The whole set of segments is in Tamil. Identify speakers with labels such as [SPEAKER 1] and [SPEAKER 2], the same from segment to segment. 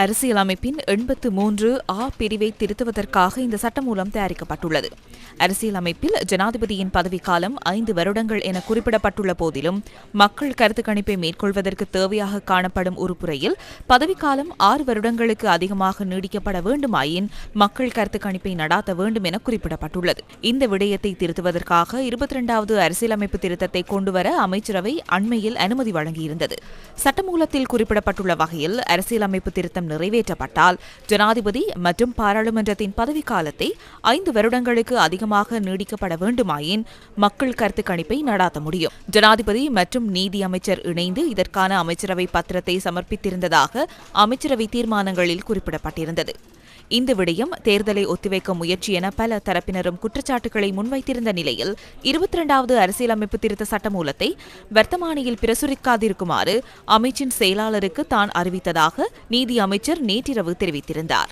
[SPEAKER 1] அரசியலமைப்பின் எண்பத்து மூன்று ஆ பிரிவை திருத்துவதற்காக இந்த சட்டமூலம் தயாரிக்கப்பட்டுள்ளது. அரசியலமைப்பில் ஜனாதிபதியின் பதவிக்காலம் ஐந்து வருடங்கள் என குறிப்பிடப்பட்டுள்ள போதிலும் மக்கள் கருத்து கணிப்பை மேற்கொள்வதற்கு தேவையாக காணப்படும் உறுப்புரையில் பதவிக்காலம் ஆறு வருடங்களுக்கு அதிகமாக நீடிக்கப்பட வேண்டுமாயின் மக்கள் கருத்து கணிப்பை நடாத்த வேண்டும் என குறிப்பிடப்பட்டுள்ளது. இந்த விடயத்தை திருத்துவதற்காக இருபத்தி இரண்டாவது அரசியலமைப்பு திருத்தத்தை கொண்டுவர அமைச்சரவை அண்மையில் அனுமதி வழங்கியிருந்தது. சட்டமூலத்தில் குறிப்பிடப்பட்டுள்ள வகையில் அரசியலமைப்பு திருத்தம் நிறைவேற்றப்பட்டால் ஜனாதிபதி மற்றும் பாராளுமன்றத்தின் பதவிக்காலத்தை ஐந்து வருடங்களுக்கு அதிகமாக நீடிக்கப்பட வேண்டுமாயின் மக்கள் கருத்து கணிப்பை நடாத்த முடியும். ஜனாதிபதி மற்றும் நீதி அமைச்சர் இணைந்து இதற்கான அமைச்சரவை பத்திரத்தை சமர்ப்பித்திருந்ததாக அமைச்சரவை தீர்மானங்களில் குறிப்பிடப்பட்டிருந்தது. இந்த விடயம் தேர்தலை ஒத்திவைக்க முயற்சி என பல தரப்பினரும் குற்றச்சாட்டுகளை முன்வைத்திருந்த நிலையில் இருபத்தி இரண்டாவது அரசியலமைப்பு திருத்த சட்டமூலத்தை வர்த்தமானியில் பிரசுரிக்காதிருக்குமாறு அமைச்சின் செயலாளருக்கு தான் அறிவித்ததாக நீதி அமைச்சர் நேற்றிரவு தெரிவித்திருந்தார்.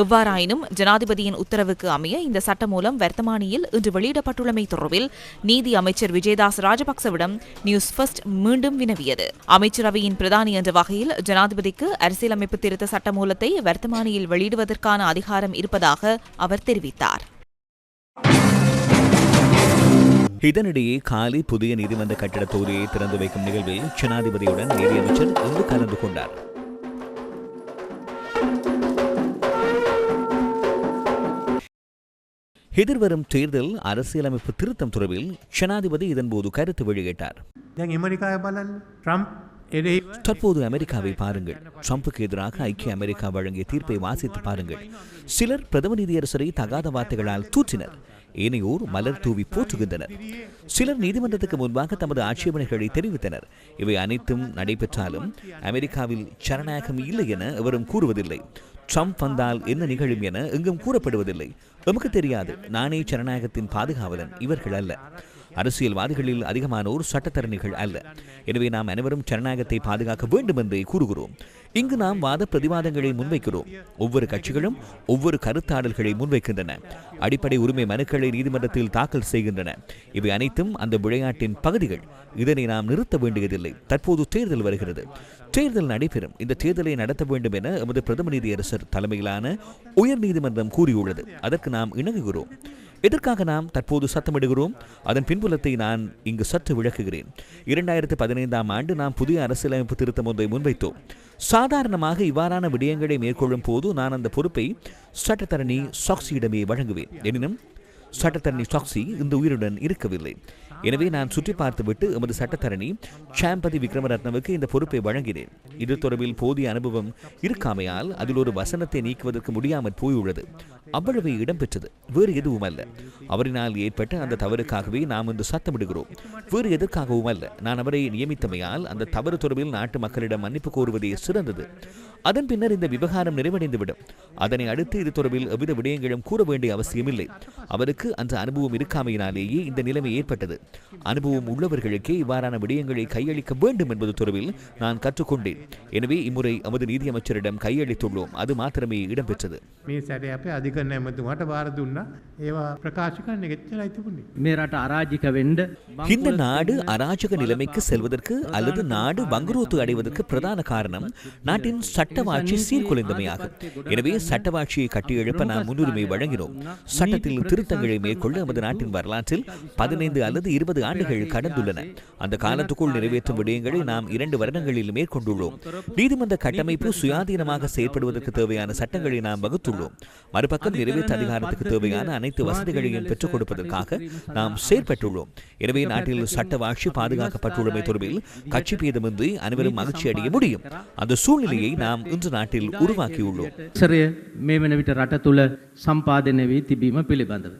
[SPEAKER 1] எவ்வாறாயினும் ஜனாதிபதியின் உத்தரவுக்கு அமைய இந்த சட்டமூலம் வர்த்தமானியில் இன்று வெளியிடப்பட்டுள்ளமை தொடர்பில் நீதி அமைச்சர் விஜயதாஸ் ராஜபக்சவிடம் நியூஸ் ஃபர்ஸ்ட் மீண்டும் வினவியது. அமைச்சரவையின் பிரதானி என்ற வகையில் ஜனாதிபதிக்கு அரசியலமைப்பு திருத்த சட்டமூலத்தை வர்த்தமானியில் வெளியிடுவதற்கான அதிகாரம் இருப்பதாக அவர் தெரிவித்தார்.
[SPEAKER 2] இதனிடையே காலி புதிய நீதிமன்ற கட்டிட தொகுதியை திறந்து வைக்கும் நிகழ்வில் ஜனாதிபதியுடன் நீதியமைச்சர் இன்று கலந்து கொண்டார். எதிர்வரும் தேர்தல் அரசியலமைப்பு திருத்தம் தொடர்பில் ஜனாதிபதி இதன்போது கருத்து வெளியிட்டார். தற்போது அமெரிக்காவை பாருங்கள். ட்ரம்புக்கு எதிராக ஐக்கிய அமெரிக்கா வழங்கிய தீர்ப்பை வாசித்து பாருங்கள். சிலர் பிரதம நீதியரசரை தகாத வார்த்தைகளால் தூற்றினர். ஏனையோர் மலர் தூவி போற்றுகின்றனர். சிலர் நீதிமன்றத்துக்கு முன்பாக தமது ஆட்சேபனைகளை தெரிவித்தனர். இவை அனைத்தும் நடைபெற்றாலும் அமெரிக்காவில் ஜனநாயகம் இல்லை என எவரும் கூறுவதில்லை. ட்ரம்ப் வந்தால் என்ன நிகழும் என எங்கும் கூறப்படுவதில்லை. எமக்கு தெரியாது. நானே ஜனநாயகத்தின் பாதுகாவலன். இவர்கள் அல்ல. அரசியல்வாதிகளில் அதிகமானோர் சட்டத்தரணிகள் அல்ல. எனவே நாம் அனைவரும் ஜனநாயகத்தை பாதுகாக்க வேண்டும் என்றே கூறுகிறோம். இங்கு நாம் வாத பிரதிவாதங்களை முன்வைக்கிறோம். ஒவ்வொரு கட்சிகளும் ஒவ்வொரு கருத்தாடல்களை முன்வைக்கின்றன. அடிப்படை உரிமை மனுக்களை நீதிமன்றத்தில் தாக்கல் செய்கின்றன. இவை அனைத்தும் அந்த விளையாட்டின் பகுதிகள். இதனை நாம் நிறுத்த வேண்டியதில்லை. தற்போது தேர்தல் வருகிறது. தேர்தல் நடைபெறும். இந்த தேர்தலை நடத்த வேண்டும் என எமது பிரதம நீதியரசர் தலைமையிலான உயர் நீதிமன்றம் கூறியுள்ளது. அதற்கு நாம் இணங்குகிறோம். எதற்காக நாம் தற்போது சத்தமிடுகிறோம்? அதன் பின்புலத்தை நான் இங்கு சற்று விளக்குகிறேன். இரண்டாயிரத்து பதினைந்தாம் ஆண்டு நாம் புதிய அரசியலமைப்பு திருத்தம் ஒன்றை முன்வைத்தோம். சாதாரணமாக இவ்வாறான விடயங்களை மேற்கொள்ளும் போது நான் அந்த பொறுப்பை சட்டத்தரணி சாக்சியிடமே வழங்குவேன். எனினும் சட்டத்தரணி சாக்சி இந்த உயிருடன் இருக்கவில்லை. எனவே நான் சுற்றி பார்த்துவிட்டு எமது சட்டத்தரணி சாம்பதி விக்ரமரத்னவுக்கு இந்த பொறுப்பை வழங்கினேன். இது தொடர்பில் போதிய அனுபவம் இருக்காமையால் அதில் ஒரு வசனத்தை நீக்குவதற்கு முடியாமல் போயுள்ளது. அவ்வளவு இடம்பெற்றது வேறு எதுவும் அல்ல. அவரினால் ஏற்பட்ட அந்த தவறுக்காகவே நாம் இன்று சத்தமிடுகிறோம். வேறு எதற்காகவும் அல்ல. நான் அவரை நியமித்தமையால் அந்த தவறு தொடர்பில் நாட்டு மக்களிடம் மன்னிப்பு கோருவதே சிறந்தது. அதன் பின்னர் இந்த விவகாரம் நிறைவடைந்துவிடும். அதனை அடுத்து இது தொடர்பில் எவ்வித விடயங்களும் கூற வேண்டிய அவசியமில்லை. அவருக்கு அந்த அனுபவம் இருக்காமையினாலேயே இந்த நிலைமை ஏற்பட்டது. அனுபவம் உள்ளவர்களுக்கே இவ்வாறான விடயங்களை கையளிக்க வேண்டும் என்பது தொடர்பில் நான் கற்றுக்கொண்டேன். எனவே இம்முறை நமது நீதியமைச்சரிடம் கையளித்துள்ளோம். அது மாத்திரமே இடம்பெற்றது. இந்த நாடு அராஜக நிலைமைக்கு செல்வதற்கு அல்லது நாடு வங்குரோத்து அடைவதற்கு பிரதான காரணம் நாட்டின் சட்டவாட்சி சீர்குலைந்தமையாகும். எனவே சட்டவாட்சியை கட்டியெழுப்ப நாம் முன்னுரிமை வழங்கினோம். சட்டத்தில் திருத்தங்களை மேற்கொள்ள நமது நாட்டின் வரலாற்றில் பதினைந்து அல்லது இருபது ஆண்டுகள் கடந்துள்ளன. அந்த காலத்துக்குள் நிறைவேற்றும் விடயங்களை நாம் இரண்டு வருடங்களில் மேற்கொண்டுள்ளோம். நீதிமன்ற கட்டமைப்பு சுயாதீனமாக செயற்படுவதற்கு தேவையான சட்டங்களை நாம் வகுத்துள்ளோம். மறுபக்கம் நிறைவேற்ற அதிகாரத்துக்கு தேவையான அனைத்து வசதிகளையும் பெற்றுக் கொடுப்பதற்காக நாம் செயற்பட்டுள்ளோம். எனவே நாட்டில் சட்ட வாட்சி பாதுகாக்கப்பட்டுள்ளமை தொடர்பில் கட்சி பேதமின்றி அனைவரும் மகிழ்ச்சி அடைய முடியும். அந்த சூழ்நிலையை நாம் இன்று நாட்டில் உருவாக்கியுள்ளோம்.
[SPEAKER 3] சரிய மேவன விட்ட ரட்டத்துள்ள சம்பாதனை திபீம பிலிபந்தது.